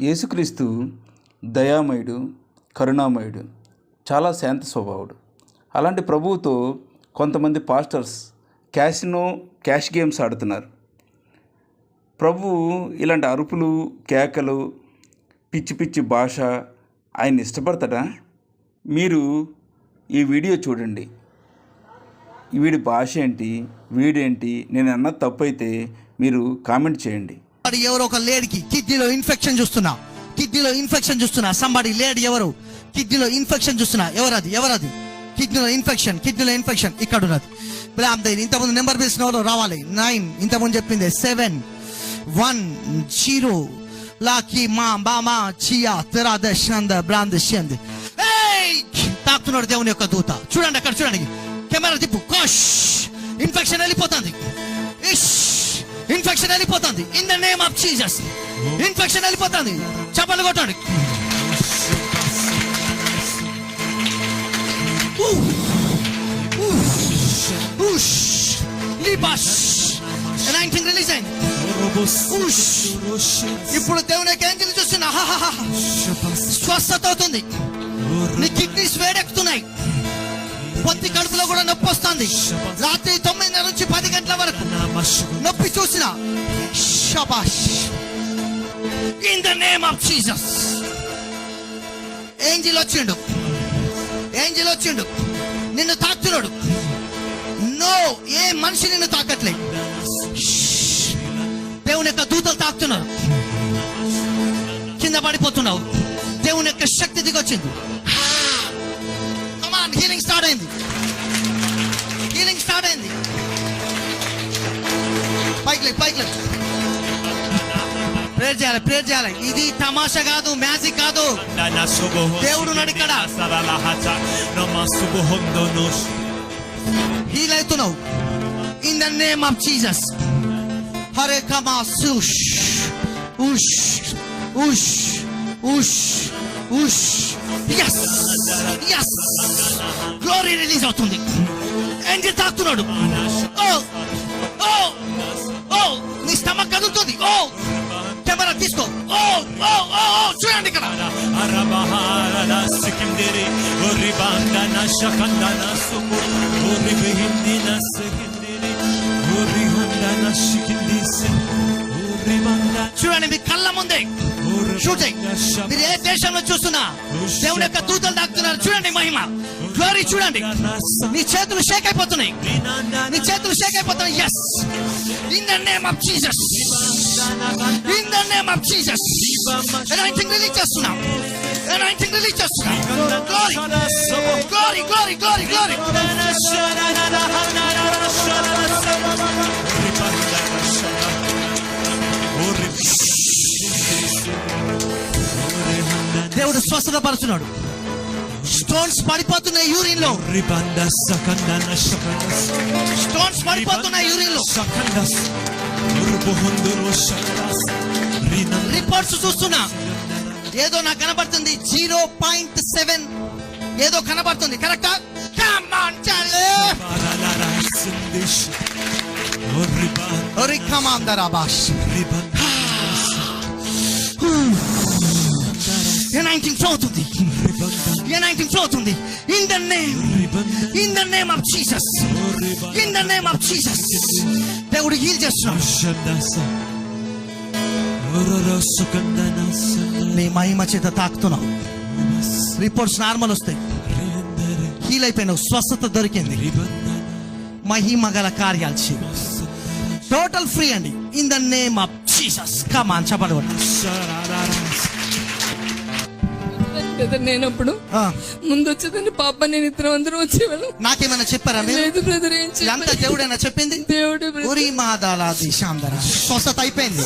యేసుక్రీస్తు దయామయుడు కరుణామయుడు చాలా శాంత స్వభావుడు. అలాంటి ప్రభువుతో కొంతమంది పాస్టర్స్ క్యాసినో క్యాష్ గేమ్స్ ఆడుతున్నారు. ప్రభు ఇలాంటి అరుపులు కేకలు పిచ్చి పిచ్చి భాష ఆయన ఇష్టపడతాడా? మీరు ఈ వీడియో చూడండి. వీడి భాష ఏంటి? వీడేంటి? నేను అన్న తప్పు అయితే మీరు కామెంట్ చేయండి. వాడు ఎవరో ఒక లేడీకి కిడ్నీలో ఇన్ఫెక్షన్ చూస్తున్నా. కిడ్నీలో ఇన్ఫెక్షన్ చూస్తున్నా. సంబడి లేడీ ఎవరు? కిడ్నీలో ఇన్ఫెక్షన్ చూస్తున్నా. ఎవరది? ఎవరది? కిడ్నీలో ఇన్ఫెక్షన్ కిడ్నీలో ఇన్ఫెక్షన్ ఇక్కడ ఉన్నది బ్లామ్ ఇంతకుముందు నెంబర్ పిలిచిన వాళ్ళు రావాలి. నైన్. ఇంతకుముందు చెప్పింది. సెవెన్. వన్. జీరో. లాకి మా బామా చియా తెరా దశనంద బ్రాంద్ షంద్. తాకుతున్నాడు దేవుని యొక్క దూత. చూడండి అక్కడ చూడండి. కెమెరా తిప్పు. కోష్! ఇన్ఫెక్షన్ వెళ్ళిపోతుంది. ఇన్ఫెక్షన్ వెళ్ళిపోతుంది. In the name of Jesus infection వెళ్ళిపోతుంది. చప్పలు కొట్టండి. రిలీజ్ అయింది. ఇప్పుడు దేవుని యొక్క ఏంజిల్ చూస్తున్నా. స్వస్థత అవుతుంది. నీ కిడ్నీస్ వేడెక్కుతున్నాయి. పొత్తి కడుపులో కూడా నొప్పి వస్తుంది. రాత్రి చూసిన? షబాష్. In the name of Jesus angel వచ్చిండు. ఏంజిల్ వచ్చిండు. నిన్ను తాకుతున్నాడు. నో ఏ మనిషి నిన్ను తాకట్లేదు. దేవుని యొక్క దూతలు తాకుతున్నారు. కింద పడిపోతున్నావు. దేవుని యొక్క శక్తి దిగొచ్చింది. కమాన్ హీలింగ్ స్టార్ట్ అయింది. పైకి పైకి ప్రేర్ చేయాలి ప్రేర్ చేయాలి. ఇది తమాషా కాదు మ్యాజిక్ కాదు. దేవుడు ఉన్నాడు ఇక్కడ. హీల్ అవుతున్నావు. In the name of Jesus Hare కమా సుష్. ఉష్. ఉష్. ఉష్. ఉష్. ఎస్ ఎస్ గ్లోరీ రిలీజ్ అవుతుంది. ఏంజిల్ తాకుతున్నాడు. ఓ నీ కదులుతుంది ఓ కెమెరా తీసుకో. ఓ ఓ ఓ ఓ చూడండి ఇక్కడ. చూడండి మీ కళ్ళ ముందే. షూటింగ్ మీరు ఏ దేశంలో చూస్తున్నా దేవుని యొక్క దూతలు తాకుతున్నారు చూడండి మహిమ. గ్లోరీ చూడండి. నీ చేతులు షేక్ అయిపోతున్నాయి. నీ చేతులు షేక్ అయిపోతున్నాయి. Yes in the name of Jesus in the name of Jesus anointing release చేస్తున్నా. ఎనైటింగ్ రిలీజ్ చేస్తున్నా. Glory glory glory glory glory దేవుడు స్వస్థత పరుచున్నాడు స్టోన్స్ పడిపోతున్నాయి యూరిన్లో స్టోన్స్ పడిపోతున్నాయి యూరిన్లో రిపోర్ట్స్ చూస్తున్నా. ఏదో నాకు కనబడుతుంది. Zero point seven. ఏదో కనబడుతుంది. కరెక్టా? నైన్టీన్ ఫ్లో అవుతుంది నైన్టీన్ ఫ్లో అవుతుంది in the name in the name of Jesus in the name of Jesus దేవుడు హీల్ చేస్తున్నాడు నీ మహిమ చేత తాకుతున్నావు రిపోర్ట్స్ నార్మల్ వస్తాయి. హీల్ అయిపోయినావు. స్వస్థత దొరికింది. మహిమ గల కార్యాలు చేయ. టోటల్ ఫ్రీ అండి. In the name of Jesus come on చెప్పండి బ్రదర్ నేనప్పుడు. ముందు వచ్చేదాన్ని పాప నేను ఇద్దరం అందరం వచ్చేవాళ్ళం. నాకేమైనా చెప్పారా మీరు? లేదు బ్రదర్ ఏం. దేవుడైనా చెప్పింది? దేవుడు. ఉరి మాదాలాది శాందర. స్వస్థత అయిపోయింది.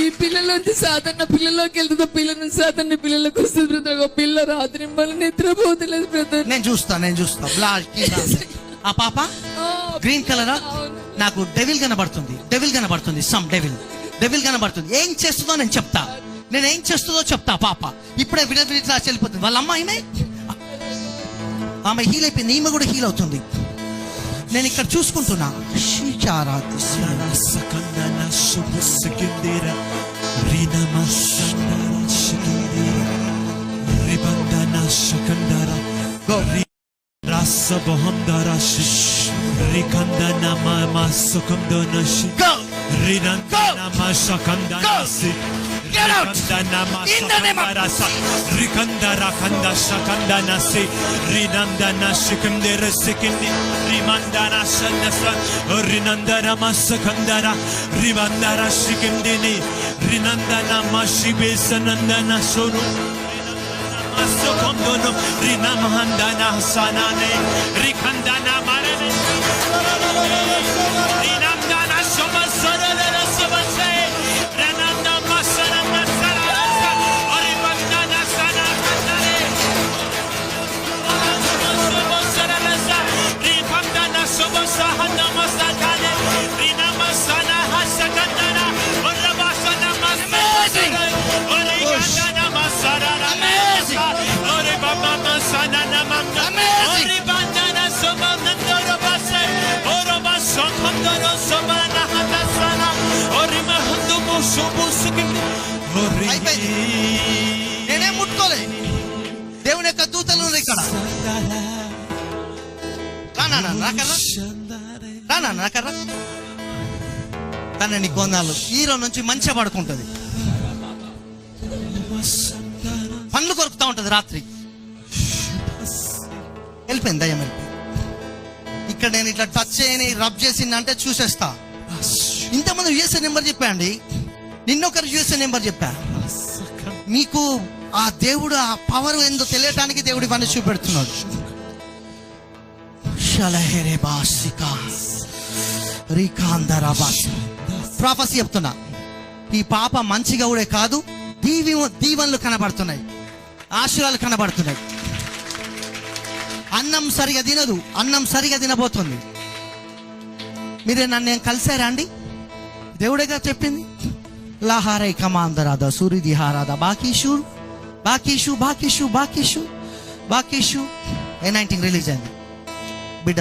ఈ పిల్లల నుంచి సాధారణ పిల్లలోకి వెళ్తుందో. పిల్లల నుంచి సాధారణ పిల్లలకు వస్తుంది బ్రదర్. ఒక పిల్ల రాత్రి మళ్ళీ నిద్రపోతలేదు బ్రదర్. నేను చూస్తా నేను చూస్తా. బ్లాక్ ఆ పాప? గ్రీన్ కలర్ నాకు డెవిల్ కనబడుతుంది. డెవిల్ కనబడుతుంది. సమ్ డెవిల్ డెవిల్ కనబడుతుంది. ఏం చేస్తుందో నేను చెప్తా. నేను ఏం చేస్తుందో చెప్తా పాప. ఇప్పుడే విడ విడిలా వెళ్ళిపోతుంది వాళ్ళ అమ్మ ఈమె? ఆమె హీల్ అయిపోయింది. ఈమె కూడా హీల్ అవుతుంది. నేను ఇక్కడ చూసుకుంటున్నా. Go. get out in the name of Rikandara kanda şakanda nasi Rinandana şıkımdere sikindi. Rimandana şannefa Rinandara masakandara Rimandara şıkımdini. Rinandana maşibe sanandana sorun Sokomdonu rinamhandana sanane Rikandana marane. Rinandana అయిపోయింది. నేనేం ముట్టుకోలే. దేవుని యొక్క దూతలు ఇక్కడ. రానా రాకర్రా రానా రాకర్రా తన నీ కొందాలు హీరో నుంచి మంచిగా పడుకుంటది పండ్లు కొరుకుతా ఉంటది రాత్రి. వెళ్ళిపోయింది దయ్యం వెళ్ళిపోయింది. ఇక్కడ నేను ఇట్లా టచ్ చేయని రబ్ చేసిందంటే చూసేస్తా. ఇంతమంది యుఎస్ఏ నెంబర్ చెప్పండి నిన్నొకరు యుఎస్ఏ నెంబర్ చెప్పా. మీకు ఆ దేవుడు ఆ పవర్ ఏందో తెలియటానికి దేవుడు ఇవన్నీ చూపెడుతున్నాడు. షలహెరే బాసిక రీకాందరా బాసి చెప్తున్నా. ఈ పాప మంచిగా కూడా కాదు దీవి దీవెనలు కనబడుతున్నాయి. ఆశీర్వాదాలు కనబడుతున్నాయి. అన్నం సరిగా తినదు అన్నం సరిగా తినబోతుంది. మీరే నన్ను ఏం కలిసారా అండి? దేవుడేగా చెప్పింది. లాహారై కమాందరాద సూర్యదిహారాధ బాకీషు బాకీషు బాకీషు బాకీషు బాకీషు. ఏ నైన్టీన్ రిలీజ్ అయింది? బిడ్డ